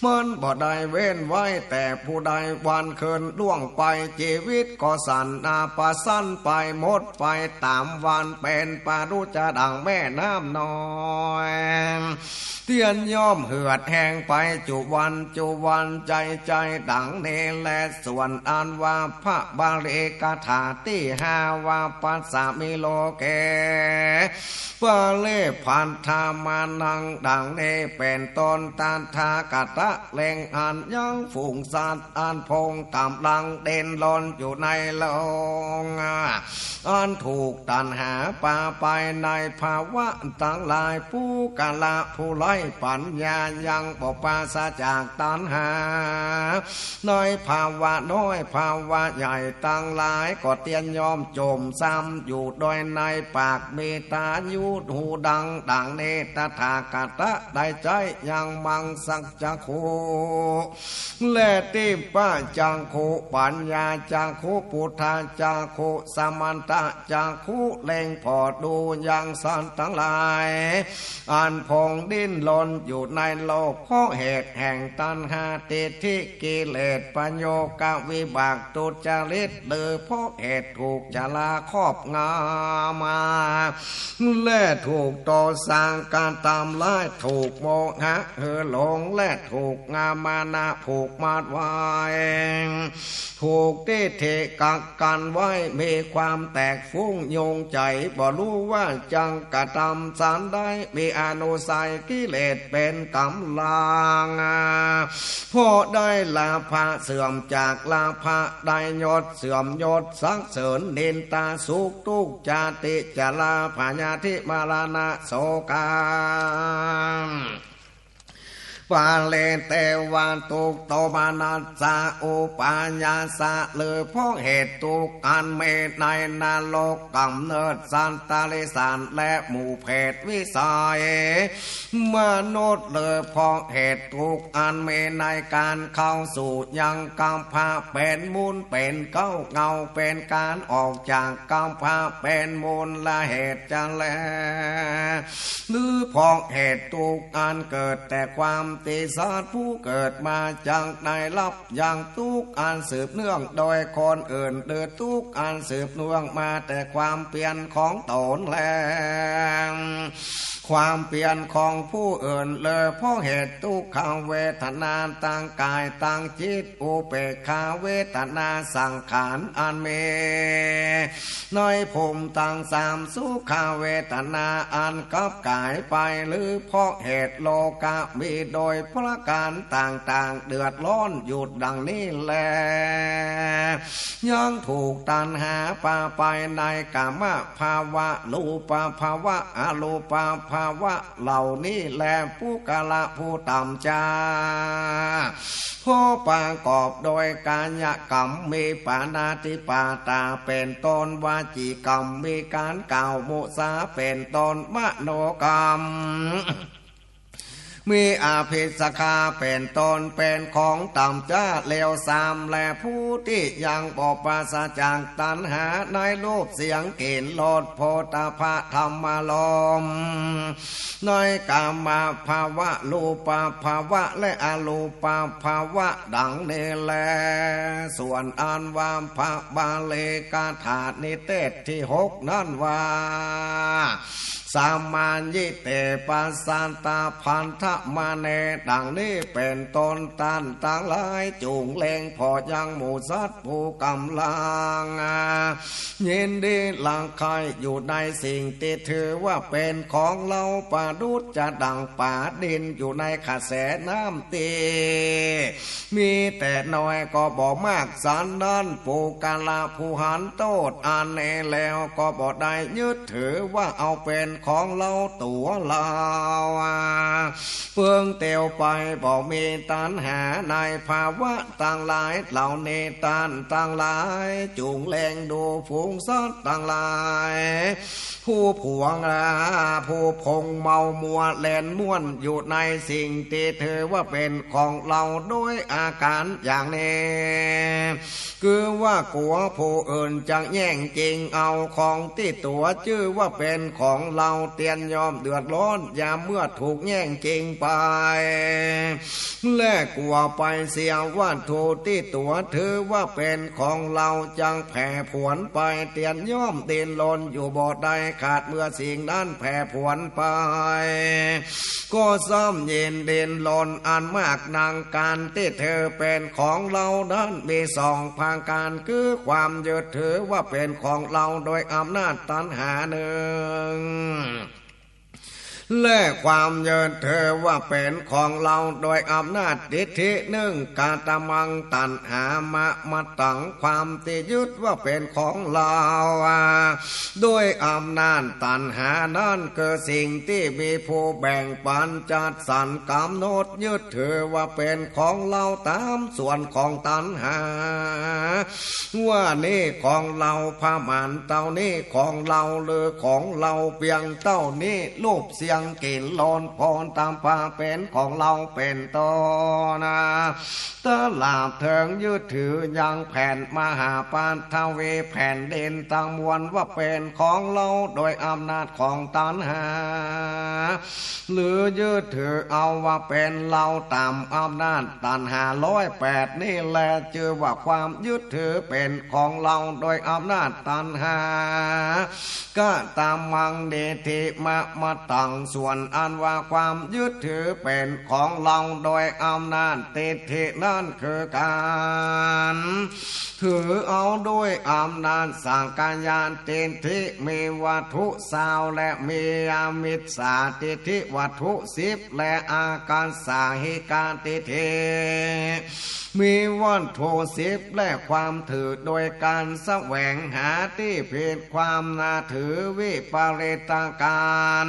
เมันบ่ได้เว้นไว้แต่ผู้ใดวันเคินล่วงไปชีวิตก็สั่นนาปะสั้นไปหมดไปตามวันเป็นปารุจะดังแม่น้ำน้อยเตียนย่อมเหือดแห้งไปจุวันจุวันใจใจดังเนและส่วนอันว่าพระบาลีกาถาที่หาวาปัสสามิโลเกปาเลพันธามานังดังเนเป็นตนตานทากตะเล่งอันยังฝูงสัตว์อันพงกำลังเด่นลอนอยู่ในลงอันถูกตันหาป่าไปในภาวะตั้งหลายผู้กาละผู้ไล่ปัญญายังปปาสจากตันหา น้อยภาวะน้อยภาวะใหญ่ตั้งหลายก็เตียนยอมจมซ้ำอยู่โดยในปากเมตายุดหูดังดังเนตถากตะได้ใจยังมังสักจักโคและติป้าจังโคปัญญาจังโคปุถาจังโคสมันตะจังโคเล่งพอดูยังสันทั้งหลาย อันพงดิ้นลนอยู่ในโลกเพราะเหตุแห่งตัณหาติทิกิเลสปัญโยกวิบากตุจริตหรือเพราะเหตุถูกจลาครอบงามาและถูกต่อสร้างการตามไล่ถูกโมหะเฮอหลงและถูกูกงามานาผูกมาดไว้ถูกเตเทกักกันไว้มีความแตกฟุ้งโยงใจบ่รู้ว่าจังกระทำสารได้มีอนุสัยกิเลสเป็นกำลังพอได้ลาภะเสื่อมจากลาภะได้ยศเสื่อมยศสักเสริญเนินตาสุขทุกจาติจลาพญาธิมาราณะโสกา ปาเลเตวันตุกโตมานัสสะอุปัญญาสะเลยพราะเหตุตุกอันเมตในนาโลกกำเนิดสันตาลิสานและหมู่เพศวิสัยมนุษย์เลยพราะเหตุทุกอันเมตในการเข้าสู่ยังกำพาเป็นมูลเป็นเก้าเงาเป็นการออกจากกำพาเป็นมูลละเหตุจะแลหรือพราะเหตุทุกอันเกิดแต่ความติสาตผู้เกิดมาจากในลับอย่างทุกอันสืบเนื่อง โดยคนอื่นเดือดทุกอันสืบเนื่องมาแต่ความเปลี่ยนของตนแลความเปลี่ยนของผู้อื่นเลยเพราะเหตุทุกขเวทนาต่างกายต่างจิตอุเปกขาเวทนาสังขารอันเมน้อยภูมิต่างสามสุขาเวทนาอันกับกายไปหรือเพราะเหตุโลกะมีโดยประการต่างๆ เดือดร้อนหยุดดังนี้แลยังถูกตันหาปาไปในกามภาวะลูปภาวะอรูปภาวะเหล่านี้แลผู้กาละผู้ต่ำจาผู้ประกอบโดยกายกรรมมีปานาติปาตาเป็นต้นวาจีกรรมมีการกล่าวโมสาเป็นต้นมโนกรรม มีอาภิสคาเป็นตนเป็นของต่ำจ้าเลวสามและผู้ที่ยังบอปราศจากตัณหาในรูปเสียงกลิ่นรสโพธาภะธรรมลมในกามาภาวะรูปภาวะและอรูปภาวะดังนี้แล ส่วนอันวามพระบาเลกาถานิเตศที่หกนั่นว่า สามายิเตปัสสันตาพันธมาเนดังนี้เป็นตนตันต่างหลายจูงเลงพอยังหมูสัตว์ผู้กำลังยินดีหลังใครอยู่ในสิ่งที่ถือว่าเป็นของเราป่าดุจจะดังป่าดินอยู่ในขาแสน้ำตีมีแต่น้อยก็บอกมากสันนันปูกาลาผู้หันโตดอันเนแล้วก็บอกได้ยึดถือว่าเอาเป็นของเราตัวเราเพื่องเตียวไปบอกมีตันหาในภาวะต่างหลายเหล่าเนตันต่างหลายจูงแรงดูฝูงสัตว์ต่างหลาย ผู้ผวงราผู้พงเมามัวแลนม่วนอยู่ในสิ่งที่เธอว่าเป็นของเราด้วยอาการอย่างนี้คือว่ากลัวผู้อื่นจะแย่งจริงเอาของที่ตัวชื่อว่าเป็นของเราเตียนยอมเดือดร้อนยามเมื่อถูกแย่งจริงไป และกลัวไปเสียว่าถูที่ตัวถือว่าเป็นของเราจังแผ่ผวนไปเตียนย่อมเดินลนอยู่บ่ใดขาดเมื่อสิ่งนั้นแผ่ผวนไป ก็ซ้อมเย็นเด่นลนอันมากนางการที่เธอเป็นของเรานั้นมีสองพางการคือความยึดถือว่าเป็นของเราโดยอำนาจตันหาหนึ่งうん。 และความเยินเธอว่าเป็นของเราโดยอำนาจดิธิหนึ่งกาตมังตันหามะมาตังความติยึดว่าเป็นของเราด้วยอำนาจตันหานั่นเกิดสิ่งที่มีผู้แบ่งปันจัดสรรกำหนดยึดถือว่าเป็นของเราตามส่วนของตันหา ว่านี่ของเราพามันเต่านี่ของเราเลือของเราเพียงเต้านี่รูปเสียังกินลอนพรตามพาเป็นของเราเป็นต้นะตลาดเถิงยืดถือยังแผ่นมหาปานทเวแผ่นเด่นตังมวลว่าเป็นของเราโดยอำนาจของตันหา หรือยืดถือเอาว่าเป็นเราตามอำนาจตันหาร้อยแปดนี่แหละจือว่าความยึดถือเป็นของเราโดยอำนาจตันหาก็ตามมังเดทิมะมาตังส่วนอันว่าความยึดถือเป็นของเราโดยอำนาจเตทินั่นคือการถือเอาด้วยอำนาจสังกายานตนทิมีวัตถุสาวและมีอามิตรสาติทิวัตถุสิบและอาการสาหิการติเทมีวันโทสิบและความถือโดยการแสวงหาที่ผิดความนาถือวิปาเรตการ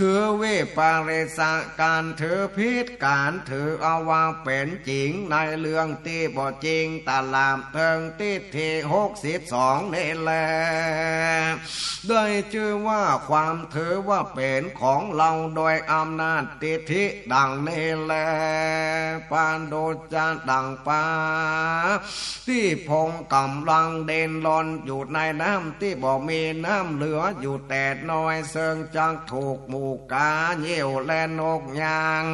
ถือเวปาเรสการถือพิษการถือเอาว่าเป็นจริงในเรื่องที่บ่จริงตลามเทิงที่ที่หกสิบสองนี่แหละได้ชื่อว่าความถือว่าเป็นของเราโดยอำนาจติธิดังนี่แหละปานโดจานดังปาที่พงกำลังเด่นลอนอยู่ในน้ำที่บ่มีน้ำเหลืออยู่แต่น้อยเซิงจังถูกหมูกาเยี่ยวและนกยาง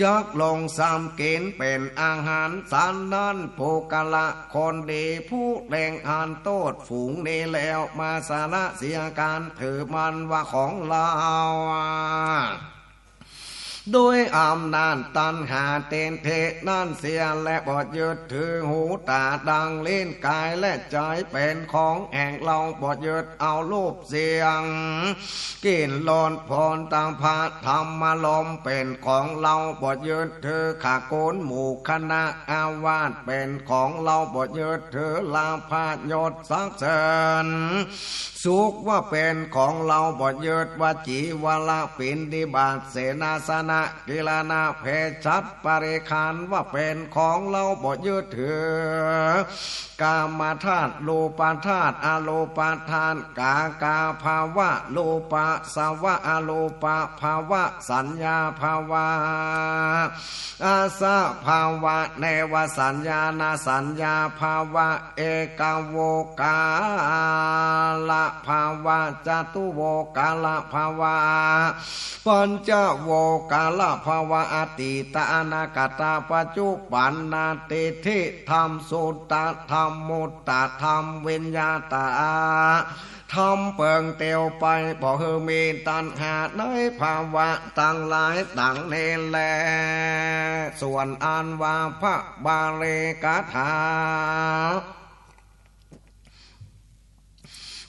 จักลงสามเกินเป็นอาหารสารนั้นผู้กละคนดีผู้แรงอ่านโตดฝูงนี้แล้วมาสาระเสียการถือมันว่าของเรา ด้วยอำนาจตันหาเตนเทนั่นเสียและบอดยึดถือหูตาดังเล่นกายและใจเป็นของแห่งเราบอดยึดเอารูปเสียงกินลอนพรตามพาธรรมลมเป็นของเราบอดยึดถือขาโกนหมู่คณะอาวาสเป็นของเราบอดยึดถือลาพาดยศสักเสริญ สุขว่าเป็นของเราบทยืดวจีวละปินดิบาตเสนาสนะกิลานาเพชัดปริคานว่าเป็นของเราบทยืดถือกามาธาตุโลปาธาตุอโลปาทาน กากาภาวะ โลปะสาวะอโลปะภาวะ สัญญาภาวะอาสะภาวะเนวสัญญานาสัญญาภาวะ เอกาโวกาละภาวะจตุโวกาลภาวะปัญจโวกาลภาวะอติตานาคตาปัจจุปันนาติทิธรรมสุตตธรรมมุตตธรรมเวิญญาตาทำเปิงเตียวไปบอกเฮมีตันหาในภาวะต่างหลายต่างเนแล ส่วนอันว่าพระบาเลกาถา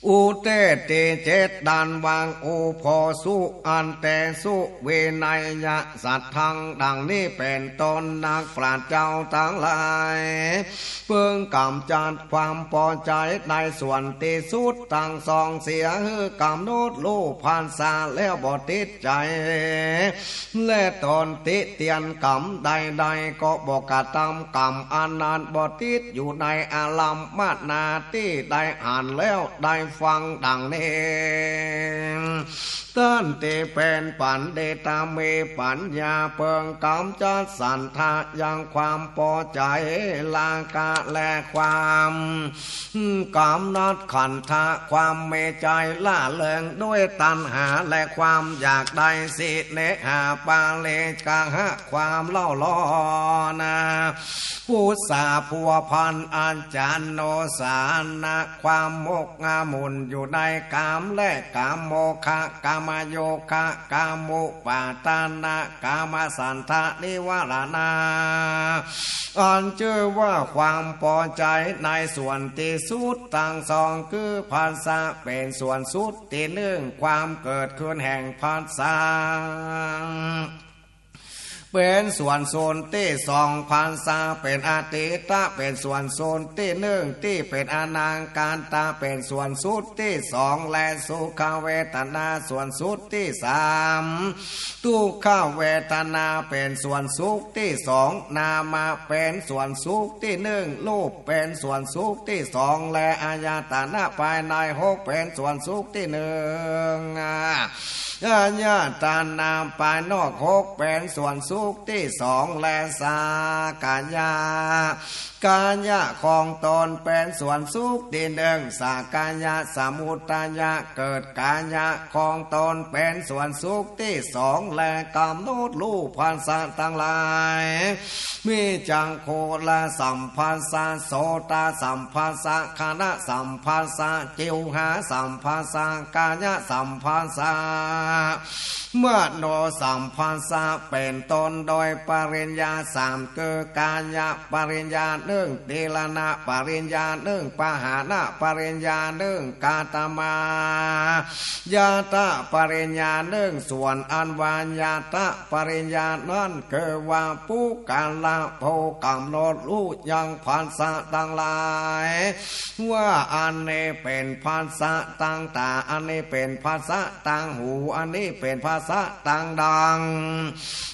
อุเตเตเจตดานวางอุพอสุอันแต่สุเวนยยะสัตทังดังนี้เป็นตนนักปราชญ์เจ้าทั้งหลายเพื่องกำจัดความพอใจในส่วนที่สุดตั้งสองเสียคือกำโนดลูกผ่านสาแล้วบ่ติดใจ และตอนติเตียนกรรมใดๆก็บอกกระทำกรรมอันนานบ่ติดอยู่ในอาลัมมานาที่ได้อ่านแล้วได้ฟังดังนี้ ต้นเตเป็นปันเดตาเมปัญญาเปิงกำจัดสันทายังความพอใจลากาและความกำนัดขันธะความเมใจล่าเริงด้วยตัณหาและความอยากได้สิเนหาปาเลกาหะความเล่าล้อนะผู้สาผัวพันอันจานโนสานะความมกงามุนอยู่ในกามและกามโมคะกามโยคะกามุปาตานะกามสันทะนิวรณาอันเชื่อว่าความพอใจในส่วนที่สุดต่างสองคือภาษาเป็นส่วนสุดที่เรื่องความเกิดขึ้นแห่งภาษา เป็นส่วนโซนที่สองพันษาเป็นอาติตะเป็นส่วนโซนที่หนึ่งที่เป็นอนางการตาเป็นส่วนสุดที่สองและสุขเวทนาส่วนสุดที่สามทุกขเวทนาเป็นส่วนสุขที่สองนามาเป็นส่วนสุขที่หนึ่งรูปเป็นส่วนสุขที่สองและอายตนะภายในหกเป็นส่วนสุขที่หนึ่งอาญาตานามปายนอกหกเป็นส่วนสุขที่สองและสากายากายะของตนเป็นส่วนสุขที่หนึ่งสากายะสมุตายะเกิดกายะของตนเป็นส่วนสุขที่สองและกำหนดรูปพันธะทั้งหลาย มีจังโคละสัมพัสสะโสตาสัมพัสสะคณะสัมพัสสะจิวหาสัมพัสสะกายะสัมพัสสะ เมื่อโนสัมพัสสะเป็นตนโดยปริญญาสามเกิกายะปริญญาหนึ่งเดลนะปริญญาหนึ่งปหานะปริญญาหนึ่งกาตมายาตะปริญญาหนึ่งส่วนอันวานยาตะปริญญานั่นคือว่าผู้กาละโพกำหนดรู้ยังพันษะต่างหลาย ว่าอันนี้เป็นภาษาต่างตาอันนี้เป็นภาษาต่างหูอันนี้เป็นภาษาต่างดัง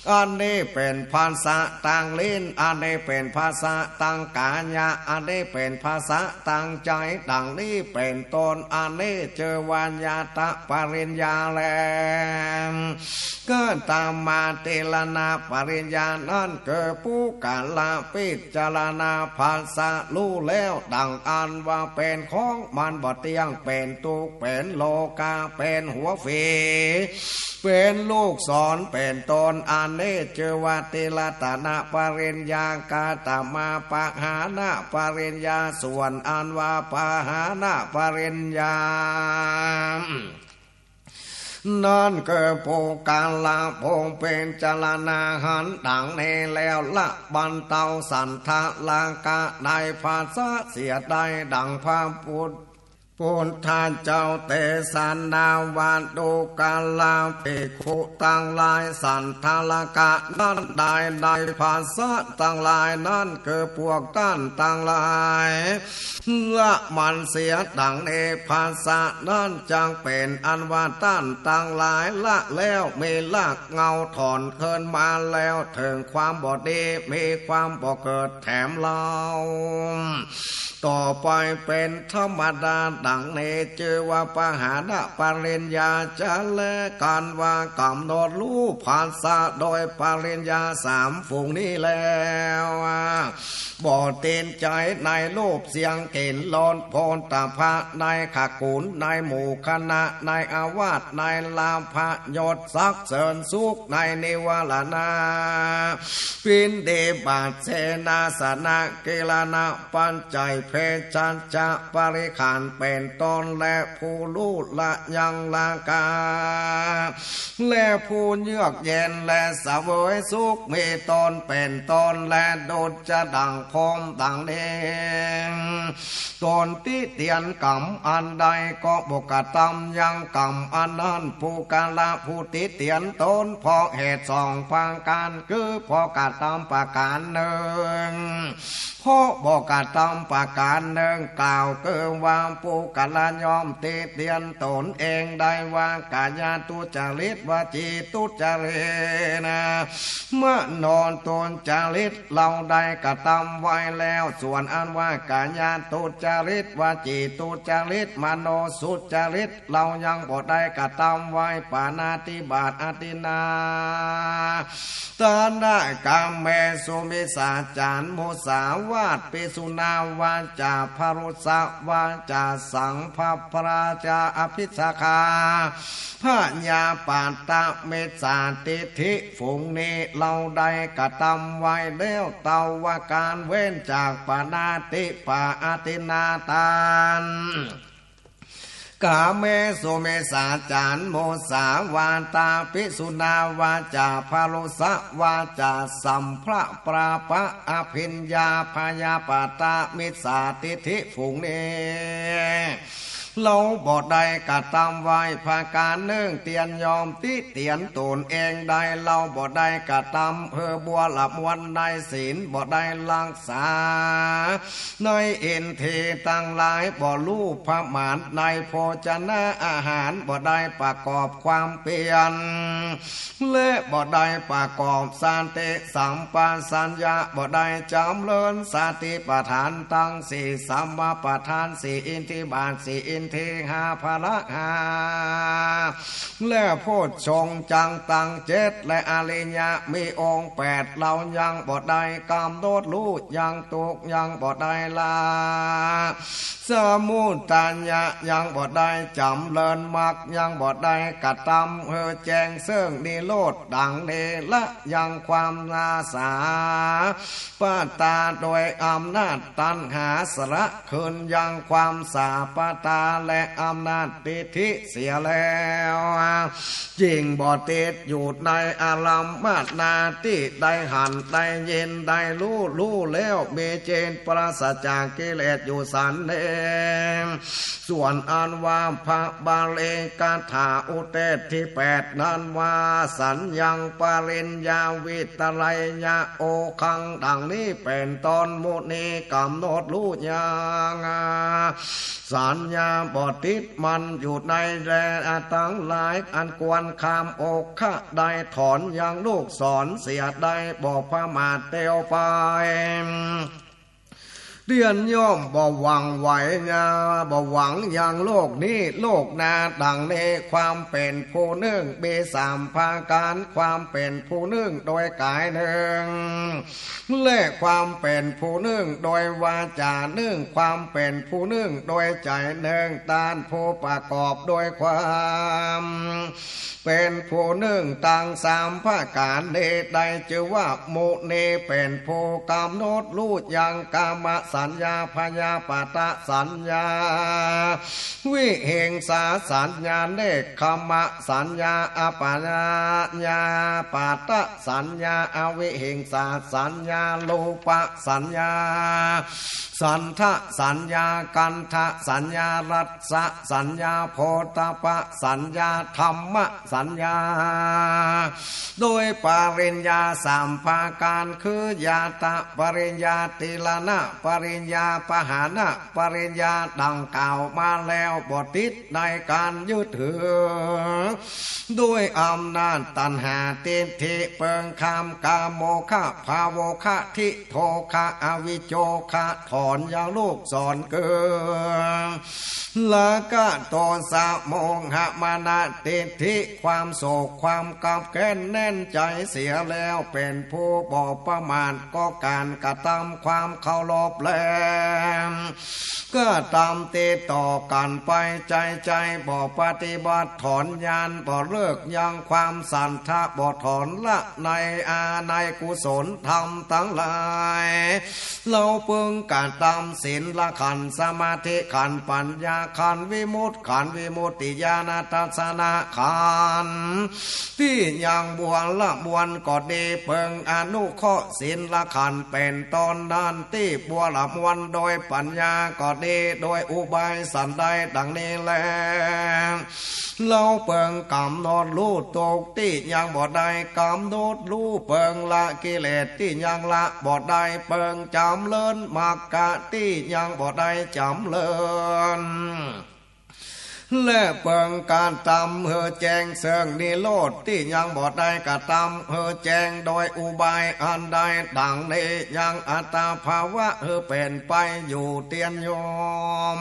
อันนี้เป็นภาษาต่างลิ้น อันนี้เป็นภาษาต่างกายะอันนี้เป็นภาษาต่างใจดังนี้เป็นตนอันนี้เจอวัญญาตะปริญญาแลมก็ตามมาเตลนาปริญญานั่นเกิดผู้กาลาปิจารณาภาษารู้แล้วดังอันว่าเป็นของมันบ่เตียงเป็นตุกเป็นโลกาเป็นหัวฝีเป็นนลูกสอนเป็นตนอันนี้เจวาติลตนะปริญญากาตมาปะหานะปริญญาส่วนอันวาปะหานะปริญญานั่นก็โปการลาพงเป็นจลนาหันดังในแล้วละบันเตาสันทะลากะในภาษาเสียได้ดังพระพุทธ พุทธาเจ้าเตสันนาวานดูกาลาภิกขุตังลายสันทาลกะนั่นได้ได้ภาษาตั้งลายนั่นคือพวกต้านตั้งลายละมันเสียดังเอภาษานั่นจังเป็นอันว่าต้านตั้งลายละแล้วมีลากเงาถอนเคินมาแล้วถึงความบอดีมีความบ่เกิดแถมเล่า ต่อไปเป็นธรรมดาดังเนเจอว่าปหานะปริญญาจะแลกันว่ากำหนดรู้ภาษาโดยปริญญาสามฝูงนี้แล้ว บ่เต็นใจในรูปเสียงเก่นลอนพนตาพระในขากุนในหมู่คณะในอาวาสในลามพระยศสักเสริญสุขในนิวลนาปินเดบาทเสนาสนะเกลานะปัญใจเพจันจะปริขานเป็นตนและผู้ลูละยังลากา และผู้เยือกเย็นและสะเวยสุขมีตนเป็นตนและโดดจะดังพมดังเดงตนติเตียนกรรมอันใดก็บกตำยังกรรมอันนั้นผู้กาละผู้ติเตียนตนพอเหตุสองพังการคือพราะกาตำประการหนึ่งพราะบอกกาตอมประการหนึ่งกล่าวเกินว่าปูกัลยอมเตเตียนตนเองได้ว่ากายาตุจริตวาจีตุจรินะเมื่อนอนตนจริตเราได้กระทำไว้แล้ว ส่วนอันว่ากายาตุจริตวาจีตุจริตมโนสุจริตเรายังบ่ได้กระทำไว้ปานาติบาตอตินาตานได้กามเมสุมิสาจารมุสาวาตปิสุนาวาจาพรุสวาจาสังภพราจาอภิสคาพระญาปาตะเมสาติธิฝูงนี้เราได้กระทำไว้แล้วเตาว่าการเว้นจากปานาติปาอตินาตาน กาเมสุเมสาจารโมสาวาตาปิสุนาวาจาพารุสวาจาสัมพระปราปะอภิญญาพยาปตามิสาติธิฝุงเน เราบอดได้กะตามไว้ภาการเนื่องเตียนยอมติเตียนตูนเองได้เราบอดได้กะตามเพอบัวหลับวันในศีลบอดได้ลังษา ในเอ็นเทตั้งหลายบ่ลูกพระหมานในโภชนะอาหารบ่ได้ประกอบความเปลี่ยนและบ่ได้ประกอบสานเตสัมปาสัญญาบ่ได้จำเลินสติปัฏฐานตั้งสี่สัมมาปัฏฐานสี่อินทิบาทสี่อินเทหาภละหา และโพชฌงจังตังเจ็ดและอริยะมีองค์แปดเรายังบ่ได้กำโดดรู้ยังตุกยังบ่ได้ลาสมุตัญญะยังบ่ได้จำเลินมักยังบ่ได้กระทำเฮอแจงเสื่องนิโลดดังเนละยังความนาสาปาตาโดยอำนาจตันหาสระคืนยังความสาปตาและอำนาจติธิเสียแล้วจริงบ่ติดอยู่ในอารมมาตนาที่ได้หันได้เย็นได้รู้รู้แล้วเมเจนปราศจากกิเลสอยู่สันเนมส่วนอันว่าพระบาลีกาถาอุเตศที่แปดนั้นว่าสัญญังปริญญาวิตไลยะโอคังดังนี้เป็นตอนมุนีกำหนดรู้ยังสัญญาบอติดมันอยู่ในแรตั้งหลายอันกวนคามอกขะได้ถอนยังลูกสอนเสียได้บอกพระมาเตียวไป เดือนย่อมบ่หวังไหวยาบ่หวังอย่างโลกนี้โลกนาดังในความเป็นผู้หนึ่งเบสามภาการความเป็นผู้หนึ่งโดยกายหนึ่งและความเป็นผู้หนึ่งโดยวาจาหนึ่งความเป็นผู้หนึ่งโดยใจหนึ่งตานผู้ประกอบโดยความเป็นผู้หนึ่งต่างสามภาการเดใดจือว่าโมเนเป็นผู้กำหนดรู้ยังกามสััญญาพยาปาตะสัญญา วิเหงสาสัญญาเนคขมะสัญญาอปาญญาปาตะสัญญาอวิเหงสาสัญญาโลปะสัญญา สันทะสัญญากันทะสัญญารัสะสัญญาโพธปะสัญญาธรรมสัญญา โดยปริญญาสามภาการคือยาตะปริญญาติลนะปริญญาปหานะปริญญาดังกล่าวมาแล้วบทติดในการยึดถือ ด้วยอำนาจตันหาเตนเทเปิงคำกาโมคะภาโวคะทิโทคะอวิโจคะถอนยาลูกสอนเกินลากะโตสะโมงหะมานะเตทิความโศกความกับแค้นแน่นใจเสียแล้วเป็นผู้บอกประมาทก็การกระทำความเคารพแลมก็ตามติดต่อกันไปใจใจบอกปฏิบัติถอนยานบอกเลิกยังความสันทะบอกถอนละในอาในกุศลธรรมทั้งหลาย เราเพิ่งการตามศีลละขันสมาธิขันปัญญาขันวิมุตติขันวิมุตติญาณทัศนะขันที่ยังบวนละบวนก็ดีเพิงอนุเคราะห์ศีลละขันเป็นตอนนั้นที่บัวลับวนโดยปัญญาก็ดีโดยอุบายสันได้ดังนี้แลเราเปิงกำหนดรู้ตกที่ยังบ่ได้กำหนดรู้เปิงละกิเลสที่ยังละบ่ได้เปิงจำเลินมากกะที่ยังบ่ได้จำเลิน และเปิงการตำเฮอแจงเสิงนิโลดที่ยังบ่ได้กระตำเฮอแจงโดยอุบายอันใดดังนี้ยังอัตตาภาวะเฮอเป็นไปอยู่เตียนยอม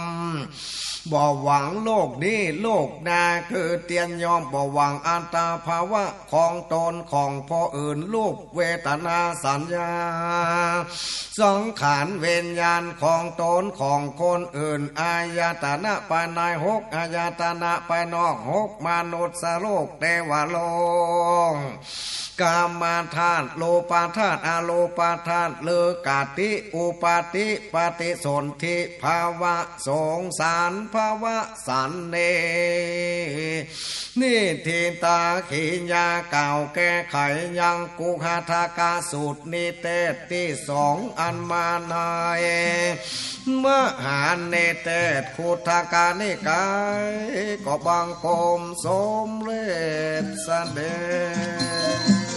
บ่หวังโลกนี้โลกนาคือเตียนยอมบ่หวังอันตาภาวะของตนของผู้อื่นลูกเวทนาสัญญา สังขารเวียนญาณของตนของคนอื่น อายตนะภายในหกอายตนะภายนอกหกมนุษย์โลกเทวโลก กามาธาตุโลปาธาตุอาโลปาธาตุเลกาติ อุปาติปฏิสนธิภาวะสงสารภาวะสันเนนี่ทีตาขีญาเก่าแก้ไขยังกุหาทากาสูตรนิเตศที่สองอันมานายมหาเนเตศคุทากานิกายก็บังคมสมเร็จแสดง